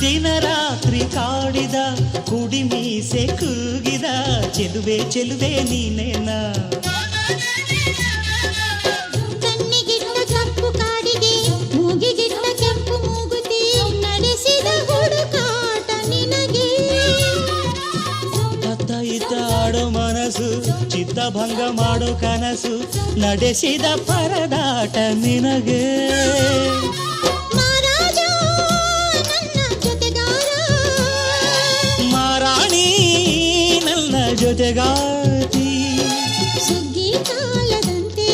ದಿನ ರಾತ್ರಿ ಕಾಡಿದ ಕುಡಿ ಮೀಸೆ ಕೂಗಿದ ಚೆಲುವೆ ಚೆಲುವೆ ನೀನೇನ? ಭಂಗ ಮಾಡೋ ಕನಸು ನಡೆಸಿದ ಪರದಾಟ ನಿನಗೆ. ಜೊತೆಗಾತಿ ಸುಗ್ಗಿ ಕಾಲದಂತೆ.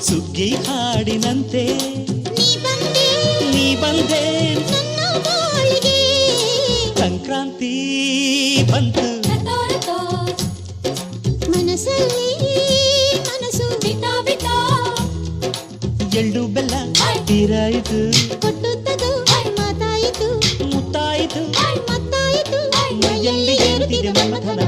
ಸುಗ್ಗಿ ಹಾಡಿನಂತೆ. ನೀ ಬಂದೆ. ಸಂಕ್ರಾಂತಿ ಬಂತು. ಮನಸ್ಸಲ್ಲಿ ಮನಸ್ಸು ಬಿತ್ತೋ ಬಿತ್ತೋ ಎಳ್ಳು ಬೆಲ್ಲ ತೀರಾಯಿತು ಕೊಟ್ಟುತ್ತದು. ಮಾತಾಯಿತು. ಮುತ್ತಾಯಿತು. ಮತ್ತಾಯಿತು ಮೈಯಲ್ಲಿ ಏರುತ್ತಿದೆ ಮನ್ಮಥನ.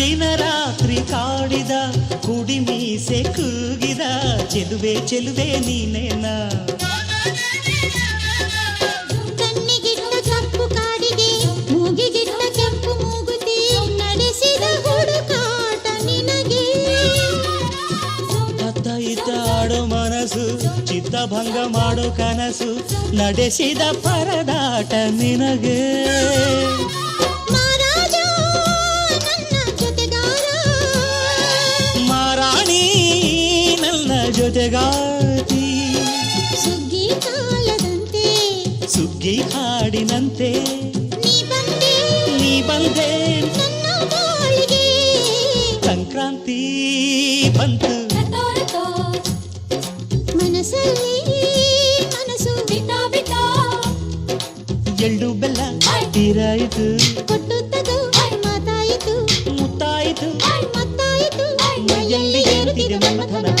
ದಿನ ರಾತ್ರಿ ಕಾಡಿದ ಕುಡಿ ಮೀಸೆ ಕೂಗಿದ ಚೆಲುವೆ ಚೆಲುವೆ ನೀನೇನ ಕಣ್ಣಿಗಿಟ್ಟ ಕಪ್ಪು ಕಾಡಿಗೆ ಮೂಗಿಗಿಟ್ಟ ಕೆಂಪು ಮೂಗುತಿ ನಡೆಸಿದ ಹುಡುಕಾಟ ನಿನಗೆ ಅತ್ತ ಇತ್ತ ಆಡೋ ಮನಸ್ಸು ಚಿತ್ತಭಂಗ ಮಾಡೋ ಕನಸು ನಡೆಸಿದ ಪರದಾಟ ನಿನಗೆ ಜೊತೆಗಾತಿ ಸುಗ್ಗಿ ಕಾಲದಂತೆ. ಸುಗ್ಗಿ ಹಾಡಿನಂತೆ. ನೀ ಬಂದೆ. ಸಂಕ್ರಾಂತಿ ಬಂತು. ಮನಸ್ಸಲ್ಲಿ ಮನಸ್ಸು ಎಳ್ಳು ಬೆಲ್ಲ ತೀರಾಯಿತು. ಕೊಟ್ಟುತ್ತದು. ಮಾತಾಯಿತು. ಮುತ್ತಾಯಿತು. ಮತ್ತಾಯಿತು ಮೈಯಲ್ಲಿ ಏರುತ್ತಿದೆ ಮನ್ಮಥನ